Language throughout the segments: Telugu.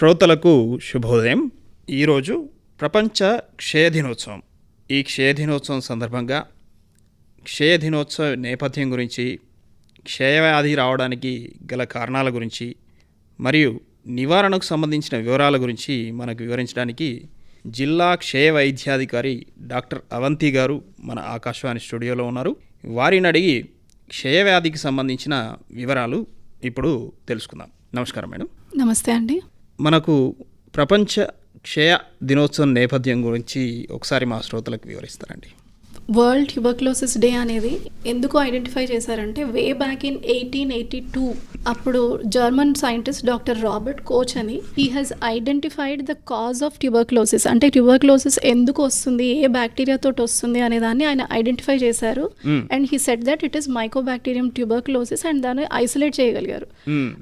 శ్రోతలకు శుభోదయం. ఈరోజు ప్రపంచ క్షయ దినోత్సవం ఈ క్షయ దినోత్సవం సందర్భంగా క్షయ దినోత్సవ నేపథ్యం గురించి క్షయవ్యాధి రావడానికి గల కారణాల గురించి మరియు నివారణకు సంబంధించిన వివరాల గురించి మనకు వివరించడానికి జిల్లా క్షయ వైద్యాధికారి డాక్టర్ అవంతి గారు మన ఆకాశవాణి స్టూడియోలో ఉన్నారు. వారిని అడిగి క్షయవ్యాధికి సంబంధించిన వివరాలు ఇప్పుడు తెలుసుకుందాం. నమస్కారం మేడం. నమస్తే అండి. మనకు ప్రపంచ క్షయ దినోత్సవం నేపథ్యం గురించి ఒకసారి మా శ్రోతలకు వివరిస్తారండి. వరల్డ్ ట్యూబర్క్లోసిస్ డే అనేది ఎందుకు ఐడెంటిఫై చేశారంటే way back in eighteen eighty two అప్పుడు German scientist doctor Robert Koch అని he has identified the cause of tuberculosis అంటే ట్యూబర్క్లోసిస్ ఎందుకు వస్తుంది ఏ బ్యాక్టీరియా తోటి వస్తుంది అనే దాన్ని ఆయన ఐడెంటిఫై చేశారు. And he said that it is mycobacterium tuberculosis and దాన్ని ఐసోలేట్ చేయగలిగారు.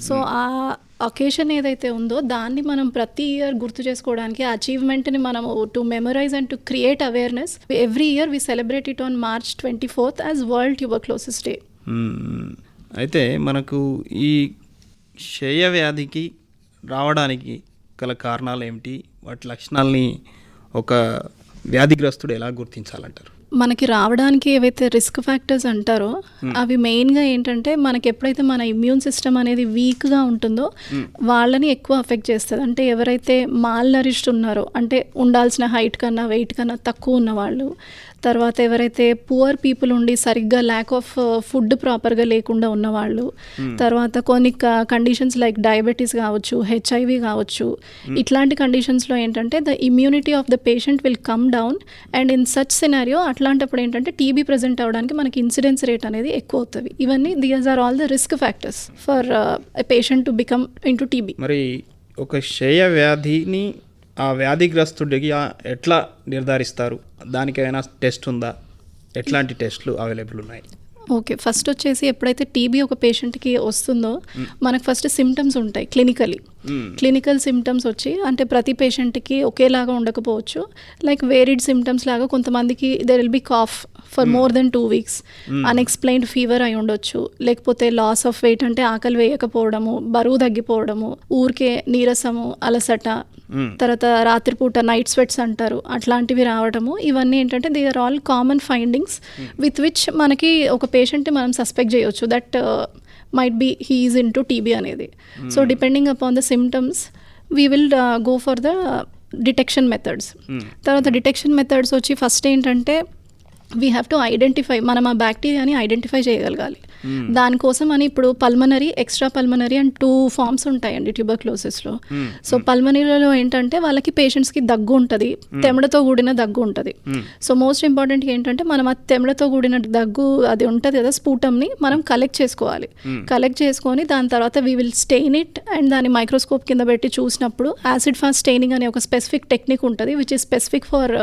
సో ఆ అకేషన్ ఏదైతే ఉందో దాన్ని మనం ప్రతి ఇయర్ గుర్తు చేసుకోవడానికి అచీవ్మెంట్ని మనం to memorise and to create awareness every year we celebrate it on March twenty fourth as World Tuberculosis Day అయితే మనకు ఈ క్షయ వ్యాధికి రావడానికి గల కారణాలు ఏమిటి? వాటి లక్షణాలని ఒక వ్యాధిగ్రస్తుడు ఎలా గుర్తించాలంటారు? మనకి రావడానికి ఏవైతే రిస్క్ ఫ్యాక్టర్స్ అంటారో అవి మెయిన్గా ఏంటంటే మనకి ఎప్పుడైతే మన ఇమ్యూన్ సిస్టమ్ అనేది వీక్గా ఉంటుందో వాళ్ళని ఎక్కువ అఫెక్ట్ చేస్తుంది. అంటే ఎవరైతే మాల్ నరిష్డ్ ఉన్నారో అంటే ఉండాల్సిన హైట్ కన్నా వెయిట్ కన్నా తక్కువ ఉన్న వాళ్ళు తర్వాత ఎవరైతే పువర్ పీపుల్ ఉండి సరిగ్గా ల్యాక్ ఆఫ్ ఫుడ్ ప్రాపర్గా లేకుండా ఉన్నవాళ్ళు తర్వాత కొన్ని కండిషన్స్ లైక్ డయాబెటీస్ కావచ్చు హెచ్ఐవి కావచ్చు ఇట్లాంటి కండిషన్స్లో ఏంటంటే the immunity of the patient will come down and in such scenario అట్లాంటప్పుడు ఏంటంటే టీబీ ప్రజెంట్ అవ్వడానికి మనకి ఇన్సిడెన్స్ రేట్ అనేది ఎక్కువ అవుతుంది. ఇవన్నీ these are all the risk factors for patient to become into TB మరి ఒక క్షయ వ్యాధిని ఆ వ్యాధిగ్రస్తుడికి ఎట్లా నిర్ధారిస్తారు? దానికి ఏమైనా టెస్ట్ ఉందా? ఎట్లాంటి టెస్ట్లు అవైలబుల్ ఉన్నాయి? ఓకే ఫస్ట్ వచ్చేసి ఎప్పుడైతే టీబీ ఒక పేషెంట్కి వస్తుందో మనకు ఫస్ట్ సిమ్టమ్స్ ఉంటాయి క్లినికలీ. క్లినికల్ సిమ్టమ్స్ వచ్చి అంటే ప్రతి పేషెంట్కి ఒకేలాగా ఉండకపోవచ్చు. లైక్ వేరిడ్ సిమ్టమ్స్ లాగా కొంతమందికి there will be cough for more than two weeks unexplained fever అయి ఉండొచ్చు. లేకపోతే లాస్ ఆఫ్ వెయిట్ అంటే ఆకలి వేయకపోవడము బరువు తగ్గిపోవడము ఊరికే నీరసము అలసట తర్వాత రాత్రిపూట నైట్ స్వెట్స్ అంటారు. అట్లాంటివి రావడము. ఇవన్నీ ఏంటంటే they are all common findings with which మనకి ఒక పేషెంట్ని మనం సస్పెక్ట్ చేయొచ్చు. That might be he's into TB అనేది. So depending upon the symptoms we will go for the detection methods తర్వాత డిటెక్షన్ మెథడ్స్ వచ్చి ఫస్ట్ ఏంటంటే వీ హ్యావ్ టు ఐడెంటిఫై మనం ఆ బ్యాక్టీరియాని ఐడెంటిఫై చేయగలగాలి. దానికోసం అని ఇప్పుడు pulmonary extra pulmonary and two forms ఉంటాయండి ట్యూబర్క్లోసిస్లో సో పల్మనరీలో ఏంటంటే వాళ్ళకి పేషెంట్స్కి దగ్గు ఉంటుంది తెమడతో కూడిన దగ్గు ఉంటుంది. సో మోస్ట్ ఇంపార్టెంట్ ఏంటంటే మనం ఆ తెమడతో కూడిన దగ్గు అది ఉంటుంది కదా స్ఫూటంని మనం కలెక్ట్ చేసుకోవాలి. కలెక్ట్ చేసుకొని దాని తర్వాత we will stain it and దాన్ని మైక్రోస్కోప్ కింద పెట్టి చూసినప్పుడు యాసిడ్ ఫాస్ట్ స్టెయినింగ్ అనే ఒక స్పెసిఫిక్ టెక్నిక్ ఉంటుంది which is specific for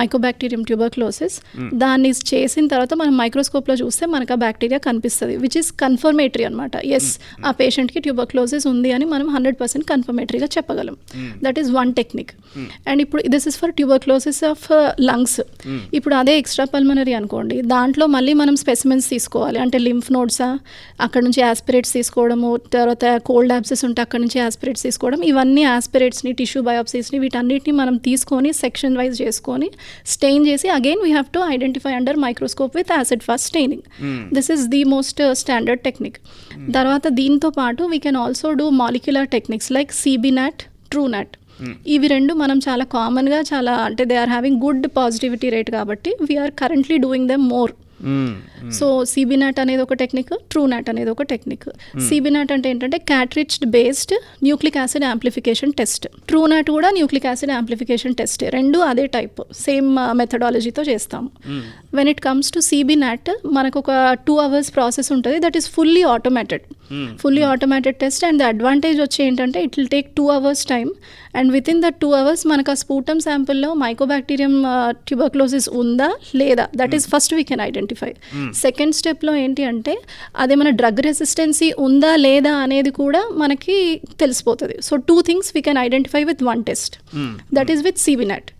mycobacterium tuberculosis దాన్ని చేసిన తర్వాత మనం మైక్రోస్కోప్లో చూస్తే మనకు ఆ బ్యాక్టీరియా కనిపిస్తుంది విచ్ ఇస్ కన్ఫర్మేటరీ అనమాట ఎస్ ఆ పేషెంట్కి ట్యూబర్క్లోసిస్ ఉంది అని మనం హండ్రెడ్ పర్సెంట్ కన్ఫర్మేటరీగా చెప్పగలం. That is one technique and ఇప్పుడు this is for tuberculosis of lungs ఇప్పుడు అదే ఎక్స్ట్రా పల్మనరీ అనుకోండి దాంట్లో మళ్ళీ మనం స్పెసిమెన్స్ తీసుకోవాలి. అంటే లింఫ్ నోడ్సా అక్కడ నుంచి ఆస్పిరేట్స్ తీసుకోవడము తర్వాత కోల్డ్ యాబ్సెస్ ఉంటే అక్కడ నుంచి ఆస్పిరేట్స్ తీసుకోవడం ఇవన్నీ ఆస్పిరేట్స్ని టిష్యూ బయోప్సీస్ని వీటన్నిటిని మనం తీసుకొని సెక్షన్ వైజ్ చేసుకొని స్టెయిన్ చేసి again we have to identify under microscope with acid fast staining this is the most standard technique తర్వాత దీంతో పాటు we can also do molecular techniques like CBNAAT Truenat ఇవి రెండు మనం చాలా కామన్గా చాలా అంటే they are having good positivity rate కాబట్టి we are currently doing them more. So CBNAAT అనేది ఒక టెక్నిక్ ట్రూనాట్ అనేది ఒక టెక్నిక్ సిబినాట్ అంటే ఏంటంటే cartridge based nucleic acid amplification test Truenat కూడా న్యూక్లిక్ యాసిడ్ యాంప్లిఫికేషన్ టెస్ట్ రెండు అదే టైప్ సేమ్ మెథడాలజీతో చేస్తాము. When it comes to CBNAAT మనకు ఒక టూ అవర్స్ ప్రాసెస్ ఉంటుంది. That is fully automated fully automated test and the advantage వచ్చి ఏంటంటే it will take two hours time and within the two hours మనకు ఆ స్పూటమ్ శాంపుల్లో మైకోబాక్టీరియం ట్యూబర్క్లోసిస్ ఉందా లేదా? That is first we can identify second స్టెప్లో ఏంటి అంటే అదేమైనా డ్రగ్ రెసిస్టెన్సీ ఉందా లేదా అనేది కూడా మనకి తెలిసిపోతుంది. So two things we can identify with one test that is with CBNAAT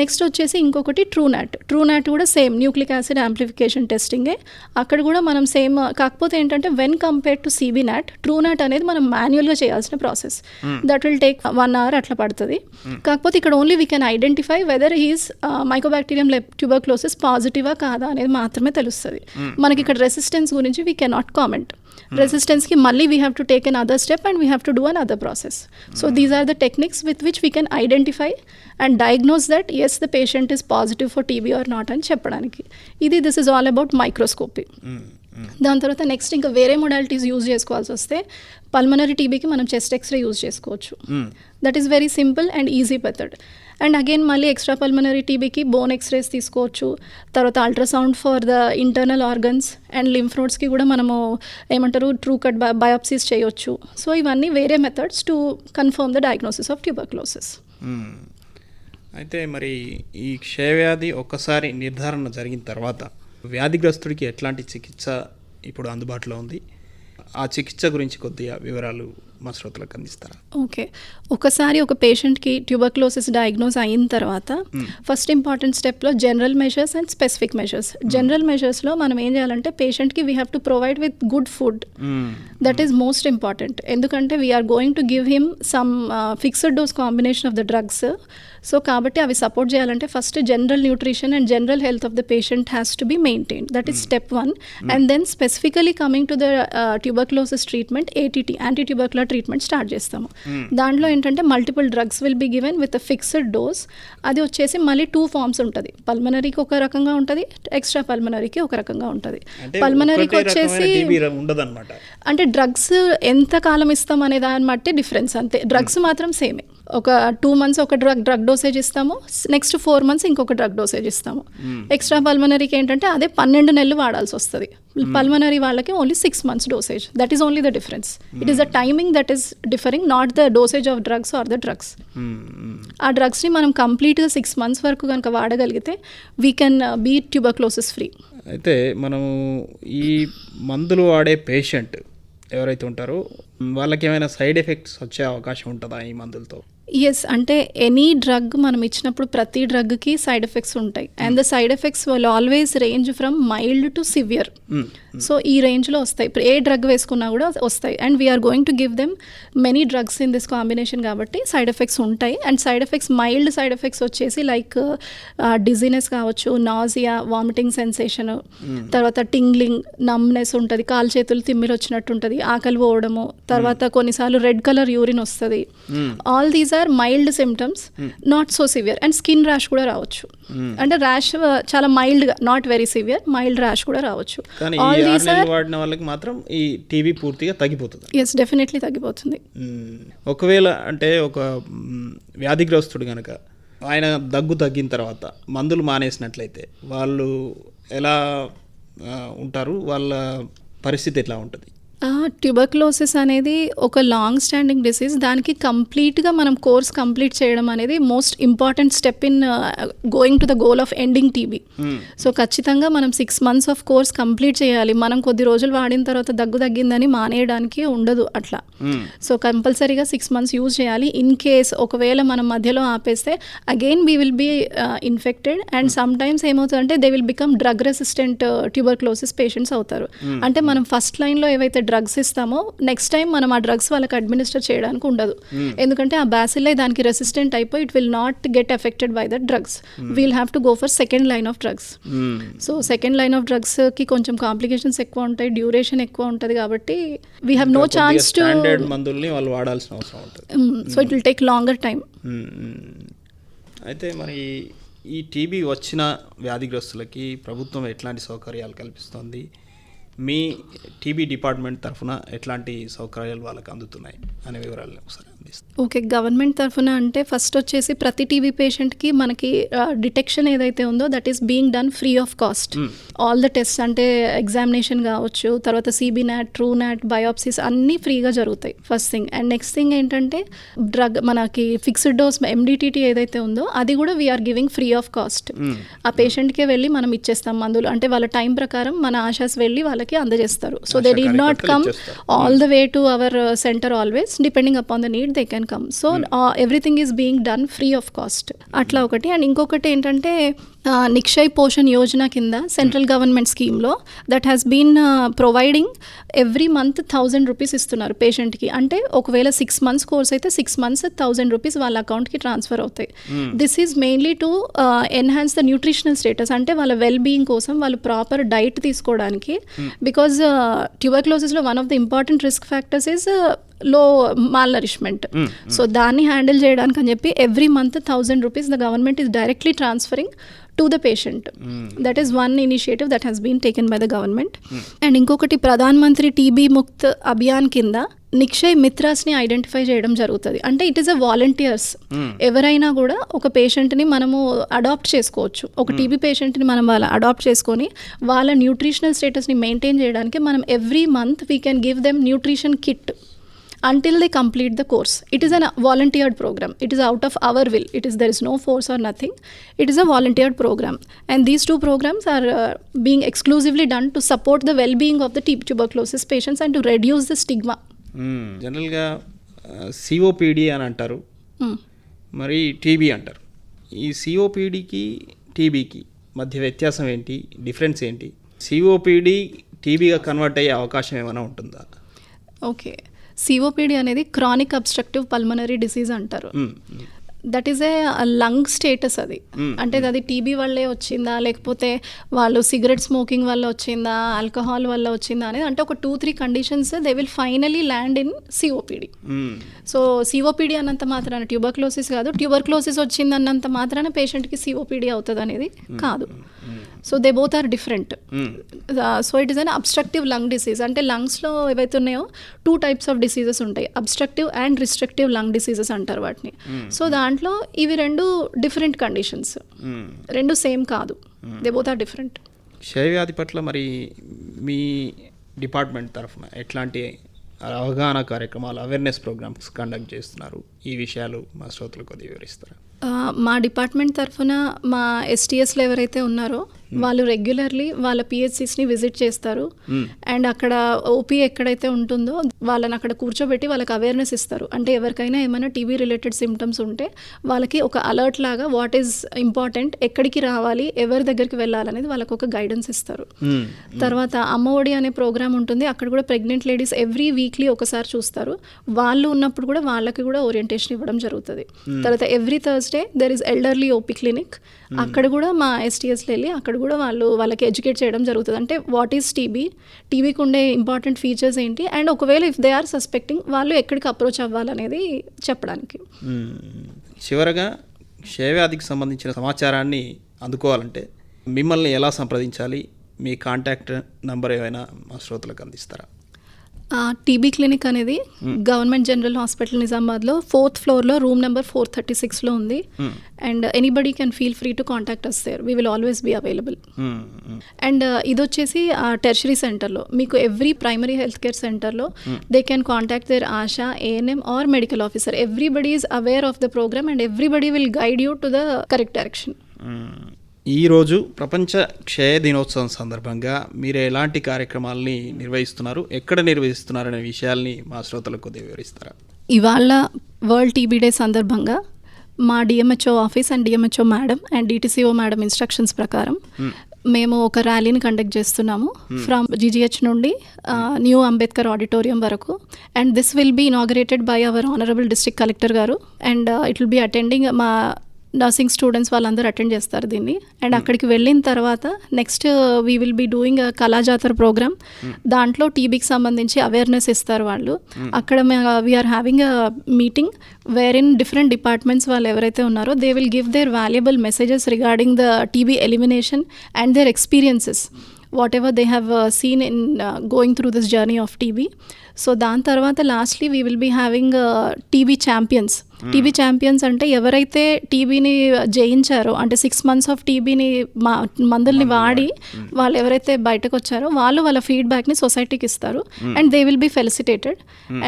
next వచ్చేసి ఇంకొకటి ట్రూ నాట్ ట్రూ నాట్ కూడా సేమ్ న్యూక్లిక్ యాసిడ్ యాంప్లిఫికేషన్ టెస్టింగే అక్కడ కూడా మనం సేమ్ కాకపోతే ఏంటంటే when compare to CBNAAT Truenat అనేది మనం మాన్యువల్గా చేయాల్సిన process that will take one hour అట్లా పడుతుంది. కాకపోతే ఇక్కడ only we can identify whether he's mycobacterium tuberculosis పాజిటివా కాదా అనేది మాత్రమే తెలుస్తుంది. మనకి ఇక్కడ రెసిస్టెన్స్ గురించి వీ కెనాట్ కామెంట్ రెసిస్టెన్స్కి మళ్ళీ we have to take another step and we have to do another process so these are the techniques with which we can identify and diagnose that is the patient is positive for TB or not అని చెప్పడానికి. ఇది this is all about microscopy దాని తర్వాత నెక్స్ట్ ఇంకా వేరే మొడాలిటీస్ యూజ్ చేసుకోవాల్సి వస్తే పల్మనరీ టీబీకి మనం చెస్ట్ ఎక్స్రే యూజ్ చేసుకోవచ్చు. That is very simple and easy method and again మళ్ళీ ఎక్స్ట్రా పల్మనరీ టీబీకి బోన్ ఎక్స్రేస్ తీసుకోవచ్చు. తర్వాత ultrasound for the internal organs and lymph నోడ్స్కి కూడా మనము ఏమంటారు ట్రూ కట్ బయాప్సీస్ చేయొచ్చు. సో ఇవన్నీ వేరే methods to confirm the diagnosis of tuberculosis అయితే మరి ఈ క్షయవ్యాధి ఒక్కసారి నిర్ధారణ జరిగిన తర్వాత వ్యాధిగ్రస్తుడికి ఎట్లాంటి చికిత్స ఇప్పుడు అందుబాటులో ఉంది? ఆ చికిత్స గురించి కొద్దిగా వివరాలు మా శ్రోతలకు అందిస్తారా? ఓకే. ఒకసారి ఒక పేషెంట్కి ట్యూబర్క్లోసిస్ డయాగ్నోస్ అయిన తర్వాత ఫస్ట్ ఇంపార్టెంట్ స్టెప్లో general measures and specific measures. General మెషర్స్లో మనం ఏం చేయాలంటే పేషెంట్కి we have to provide with good food. That is most important. ఎందుకంటే we are going to give him some fixed dose combination of the drugs. So కాబట్టి అవి సపోర్ట్ చేయాలంటే first general nutrition and general health of the patient has to be maintain that is step one and then specifically coming to the tuberculosis treatment ATT anti tubercular treatment start చేస్తాము. దాంట్లో ఏంటంటే multiple drugs will be given with fixed dose అది వచ్చేసి మళ్ళీ టూ ఫార్మ్స్ ఉంటుంది. పల్మనరీకి ఒక రకంగా ఉంటుంది ఎక్స్ట్రా పల్మనరీకి ఒక రకంగా ఉంటుంది. పల్మనరీకి వచ్చేసి అంటే డ్రగ్స్ ఎంత కాలం ఇస్తాం అనే దాన్ని బట్టి డిఫరెన్స్ అంతే. డ్రగ్స్ మాత్రం సేమే ఒక టూ మంత్స్ ఒక డ్రగ్ డ్రగ్ డోసేజ్ ఇస్తాము. నెక్స్ట్ ఫోర్ మంత్స్ ఇంకొక డ్రగ్ డోసేజ్ ఇస్తాము. ఎక్స్ట్రా పల్మనరీకి ఏంటంటే అదే పన్నెండు నెలలు వాడాల్సి వస్తుంది. పల్మనరీ వాళ్ళకి only six months dosage that is only the difference it is the timing that is differing not the dosage of drugs or the drugs. ఆ డ్రగ్స్ని మనం కంప్లీట్గా సిక్స్ మంత్స్ వరకు కనుక వాడగలిగితే we can be tuberculosis free అయితే మనము ఈ మందులు వాడే పేషెంట్ ఎవరైతే ఉంటారో వాళ్ళకి ఏమైనా సైడ్ ఎఫెక్ట్స్ వచ్చే అవకాశం ఉంటుందా ఈ మందులతో? ఎస్ అంటే ఎనీ డ్రగ్ మనం ఇచ్చినప్పుడు ప్రతి డ్రగ్కి సైడ్ ఎఫెక్ట్స్ ఉంటాయి. And the side effects will always range from mild to severe. So ఈ రేంజ్లో వస్తాయి. ఇప్పుడు ఏ డ్రగ్ వేసుకున్నా కూడా వస్తాయి. And we're going to give them many drugs in this combination కాబట్టి సైడ్ ఎఫెక్ట్స్ ఉంటాయి. And side effects mild side effects వచ్చేసి లైక్ డిజీనెస్ కావచ్చు నాజియా వామిటింగ్ సెన్సేషన్ తర్వాత టింగ్లింగ్ నమ్నెస్ ఉంటుంది కాలు చేతులు తిమ్మిరి వచ్చినట్టు ఉంటుంది ఆకలి పోవడము తర్వాత కొన్నిసార్లు రెడ్ కలర్ యూరిన్ వస్తుంది. All these are mild symptoms not so severe and skin rash కూడా రావచ్చు. అంటే ర్యాష్ చాలా మైల్డ్గా not very severe mild rash కూడా రావచ్చు. ఆల్ ఆరు దీస్ ఆర్ వాడిన వాళ్ళకి మాత్రం ఈ టీవీ పూర్తిగా తగ్గిపోతుంది. ఎస్ డెఫినెట్లీ తగ్గిపోతుంది. మ్మ్. ఒకవేళ అంటే ఒక వ్యాధిగ్రస్తుడు కనుక ఆయన దగ్గు తగ్గిన తర్వాత మందులు మానేసినట్లయితే వాళ్ళు ఎలా ఉంటారు? వాళ్ళ పరిస్థితి ఎట్లా ఉంటుంది? ట్యూబర్క్లోసిస్ అనేది ఒక లాంగ్ స్టాండింగ్ డిసీజ్ దానికి కంప్లీట్గా మనం కోర్స్ కంప్లీట్ చేయడం అనేది most important step in going to the goal of ending TB so ఖచ్చితంగా మనం six months of course complete చేయాలి. మనం కొద్ది రోజులు వాడిన తర్వాత దగ్గు తగ్గిందని మానేయడానికి ఉండదు అట్లా. సో కంపల్సరీగా సిక్స్ మంత్స్ యూజ్ చేయాలి. ఇన్ కేస్ ఒకవేళ మనం మధ్యలో ఆపేస్తే again we will be infected and sometimes ఏమవుతుందంటే they will become drug resistant tuberculosis patients అవుతారు. అంటే మనం ఫస్ట్ లైన్లో ఏవైతే డ్రగ్స్ ఇస్తామో నెక్స్ట్ టైం మనం ఆ డ్రగ్స్ వాళ్ళకి అడ్మినిస్టర్ చేయడానికి ఉండదు. ఎందుకంటే ఆ బ్యాసిల్లే దానికి రెసిస్టెంట్ అయిపోయి it will not get affected by the drugs we'll have to go for second line of drugs. So second line of డ్రగ్స్కి కొంచెం కాంప్లికేషన్స్ ఎక్కువ ఉంటాయి డ్యూరేషన్ ఎక్కువ ఉంటుంది కాబట్టి we have no chance to standard మందుల్ని వాళ్ళు వాడాల్సిన అవసరం ఉంటుంది. So it will take longer time. అయితే మరి ఈ టీబీ వచ్చిన వ్యాధిగ్రస్తులకి ప్రభుత్వం ఎట్లాంటి సౌకర్యాలు కల్పిస్తుంది? మీ టీబీ డిపార్ట్మెంట్ తరఫున ఎట్లాంటి సౌకర్యాలు వాళ్ళకి అందుతున్నాయి అనే వివరాలు ఒకసారి అందిస్తాం ఓకే గవర్నమెంట్ తరఫున అంటే ఫస్ట్ వచ్చేసి ప్రతి టీబీ పేషెంట్కి మనకి డిటెక్షన్ ఏదైతే ఉందో that is being done free of cost. All the test అంటే ఎగ్జామినేషన్ కావచ్చు తర్వాత CB not true not biopsies అన్నీ ఫ్రీగా జరుగుతాయి first thing. And next thing ఏంటంటే డ్రగ్ మనకి ఫిక్స్డ్ డోస్ ఎండిటీటీ ఏదైతే ఉందో అది కూడా we are giving free of cost ఆ పేషెంట్కే వెళ్ళి మనం ఇచ్చేస్తాం మందులు. అంటే వాళ్ళ టైం ప్రకారం మన ఆశాస్ వెళ్ళి వాళ్ళకి అందజేస్తారు. So they did not come. All the way to our centre always depending upon the need need they can come so everything is being done free of cost అట్లా ఒకటి. అండ్ ఇంకొకటి ఏంటంటే నిక్షయ్ పోషణ్ యోజన కింద సెంట్రల్ గవర్నమెంట్ స్కీమ్లో that has been providing every month thousand rupees ఇస్తున్నారు పేషెంట్కి అంటే ఒకవేళ సిక్స్ మంత్స్ కోర్స్ అయితే సిక్స్ మంత్స్ థౌజండ్ రూపీస్ వాళ్ళ అకౌంట్కి ట్రాన్స్ఫర్ అవుతాయి. This is mainly to enhance the nutritional status అంటే వాళ్ళ వెల్ బీయింగ్ కోసం వాళ్ళు ప్రాపర్ డైట్ తీసుకోవడానికి because ట్యూబర్క్లోసిస్లో one of the important risk factors is low malnourishment so దాన్ని హ్యాండిల్ చేయడానికి అని చెప్పి every month thousand rupees the government is directly transferring to the patient that is one initiative that has been taken by the government and ఇంకొకటి ప్రధాన్ మంత్రి టీబీ ముక్త్ అభియాన్ కింద నిక్షయ్ మిత్రాస్ని ఐడెంటిఫై చేయడం జరుగుతుంది. అంటే ఇట్ ఈస్ అ వాలంటీర్స్ ఎవరైనా కూడా ఒక పేషెంట్ని మనము అడాప్ట్ చేసుకోవచ్చు. ఒక టీబీ పేషెంట్ని మనం వాళ్ళ అడాప్ట్ చేసుకొని వాళ్ళ న్యూట్రిషనల్ స్టేటస్ని మెయింటైన్ చేయడానికి మనం every month we can give them nutrition kit until they complete the course it is a volunteered program it is out of our will it is there is no force or nothing it is a volunteered program and these two programs are uh, being exclusively done to support the well-being of the tuberculosis patients and to reduce the stigma జనరల్గా సిఓపిడి అని అంటారు Mm. మరి టీబీ అంటారు ఈ సిఓపిడికి టీబీకి మధ్య వ్యత్యాసం ఏంటి డిఫరెన్స్ ఏంటి సిఓపిడి టీబీగా కన్వర్ట్ అయ్యే అవకాశం ఏమైనా ఉంటుందా ఓకే సిఓపిడి అనేది క్రానిక్ అబ్స్ట్రక్టివ్ పల్మనరీ డిసీజ్ అంటారు. That is a lung status అది. అంటే అది టీబీ వల్లే వచ్చిందా లేకపోతే వాళ్ళు సిగరెట్ స్మోకింగ్ వల్ల వచ్చిందా ఆల్కహాల్ వల్ల వచ్చిందా అనేది అంటే ఒక two three conditions they will finally land in COPD. So COPD అన్నంత మాత్రాన ట్యూబర్క్లోసిస్ కాదు. ట్యూబర్క్లోసిస్ వచ్చింది అన్నంత మాత్రాన పేషెంట్కి సిఓపిడి అవుతుంది అనేది కాదు. So they both are different. So it is an obstructive lung disease అంటే లంగ్స్లో ఏవైతే ఉన్నాయో టూ టైప్స్ ఆఫ్ డిసీజెస్ ఉంటాయి. Obstructive and restrictive lung diseases అంటారు వాటిని. సో దాంట్లో ఇవి రెండు డిఫరెంట్ కండిషన్స్ మ్మ్. రెండు సేమ్ కాదు. దే బోత్ ఆర్ డిఫరెంట్ క్షయవ్యాధి పట్ల మరి మీ డిపార్ట్మెంట్ తరఫున ఎట్లాంటి అవగాహన కార్యక్రమాలు అవేర్నెస్ ప్రోగ్రామ్స్ కండక్ట్ చేస్తున్నారు? ఈ విషయాలు మా శ్రోతలు కొద్దిగా వివరిస్తారా? మా డిపార్ట్మెంట్ తరఫున మా ఎస్టీఎస్లో ఎవరైతే ఉన్నారో వాళ్ళు రెగ్యులర్లీ వాళ్ళ పిహెచ్సిస్ని విజిట్ చేస్తారు. Hmm. అండ్ అక్కడ ఓపీ ఎక్కడైతే ఉంటుందో వాళ్ళని అక్కడ కూర్చోబెట్టి వాళ్ళకి అవేర్నెస్ ఇస్తారు. అంటే ఎవరికైనా ఏమైనా టీవీ రిలేటెడ్ సిమ్టమ్స్ ఉంటే వాళ్ళకి ఒక అలర్ట్ లాగా వాట్ ఈజ్ ఇంపార్టెంట్ ఎక్కడికి రావాలి ఎవరి దగ్గరికి వెళ్ళాలనేది వాళ్ళకి ఒక గైడెన్స్ ఇస్తారు. మ్మ్. తర్వాత అమ్మ ఒడి అనే ప్రోగ్రామ్ ఉంటుంది. అక్కడ కూడా ప్రెగ్నెంట్ లేడీస్ ఎవ్రీ వీక్లీ ఒకసారి చూస్తారు. వాళ్ళు ఉన్నప్పుడు కూడా వాళ్ళకి కూడా ఓరియంటేషన్ ఇవ్వడం జరుగుతుంది. తర్వాత every Thursday there is elderly OP clinic అక్కడ కూడా మా ఎస్టీఎస్లో వెళ్ళి అక్కడ కూడా వాళ్ళు వాళ్ళకి ఎడ్యుకేట్ చేయడం జరుగుతుంది. అంటే వాట్ ఈస్ టీబీ టీబీకి ఉండే ఇంపార్టెంట్ ఫీచర్స్ ఏంటి? అండ్ ఒకవేళ ఇఫ్ దే ఆర్ సస్పెక్టింగ్ వాళ్ళు ఎక్కడికి అప్రోచ్ అవ్వాలనేది చెప్పడానికి. మ్మ్. చివరగా క్షయవ్యాధికి సంబంధించిన సమాచారాన్ని అందుకోవాలంటే మిమ్మల్ని ఎలా సంప్రదించాలి? మీ కాంటాక్ట్ నంబర్ ఏమైనా మా శ్రోతలకు అందిస్తారా? టీబీ క్లినిక్ అనేది గవర్నమెంట్ జనరల్ హాస్పిటల్ నిజామాబాద్లో ఫోర్త్ ఫ్లోర్లో రూమ్ నెంబర్ ఫోర్ థర్టీ సిక్స్లో ఉంది. And anybody can feel free to contact us there we will always be available. And ఇది వచ్చేసి టెర్షరీ సెంటర్లో మీకు ఎవ్రీ ప్రైమరీ హెల్త్ కేర్ సెంటర్లో they can contact their ASHA ANM or medical officer everybody is aware of the programme and everybody will guide you to the correct direction. ఈరోజు ప్రపంచ క్షయ దినోత్సవం సందర్భంగా మీరు ఎలాంటి కార్యక్రమాలని నిర్వహిస్తున్నారు ఎక్కడ నిర్వహిస్తున్నారు అనే విషయాల్ని మా శ్రోతలకు కొద్దిగా వివరిస్తారా? ఇవాళ వరల్డ్ టీబీ డే సందర్భంగా మా DMHO office and DMHO madam and DTCO madam instructions ప్రకారం మేము ఒక ర్యాలీని కండక్ట్ చేస్తున్నాము. ఫ్రమ్ జీజీహెచ్ నుండి న్యూ అంబేద్కర్ ఆడిటోరియం వరకు. And this will be inaugurated by our honourable district collector గారు. And it will be attending మా నర్సింగ్ స్టూడెంట్స్ వాళ్ళందరూ అటెండ్ చేస్తారు దీన్ని. అండ్ అక్కడికి వెళ్ళిన తర్వాత next we will be doing కళాజాతర programme దాంట్లో టీబీకి సంబంధించి అవేర్నెస్ ఇస్తారు వాళ్ళు. అక్కడ we are having a meeting where in different departments వాళ్ళు ఎవరైతే ఉన్నారో they will give their valuable messages regarding the TB elimination and their experiences whatever they have seen in going through this journey of TB so దాని తర్వాత lastly we will be having TB champions TB champions అంటే ఎవరైతే టీబీని జయించారో అంటే సిక్స్ మంత్స్ ఆఫ్ టీబీని మా మందుల్ని వాడి వాళ్ళు ఎవరైతే బయటకు వచ్చారో వాళ్ళు వాళ్ళ ఫీడ్బ్యాక్ని సొసైటీకి ఇస్తారు. And they will be felicitated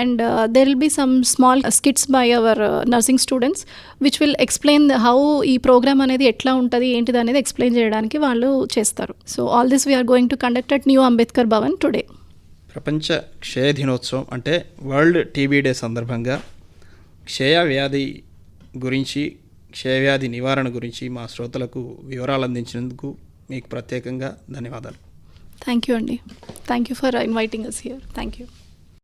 and there will be some small skits by our nursing students which will explain how ఈ ప్రోగ్రామ్ అనేది ఎట్లా ఉంటుంది ఏంటిది అనేది ఎక్స్ప్లెయిన్ చేయడానికి వాళ్ళు చేస్తారు. So all this we are going to conduct at new Ambedkar Bhavan today ప్రపంచ క్షయ దినోత్సవం అంటే వరల్డ్ టీబీ డే సందర్భంగా క్షయ వ్యాధి గురించి క్షయవ్యాధి నివారణ గురించి మా శ్రోతలకు వివరాలు అందించినందుకు మీకు ప్రత్యేకంగా ధన్యవాదాలు. థ్యాంక్ యూ అండి thank you for inviting us here thank you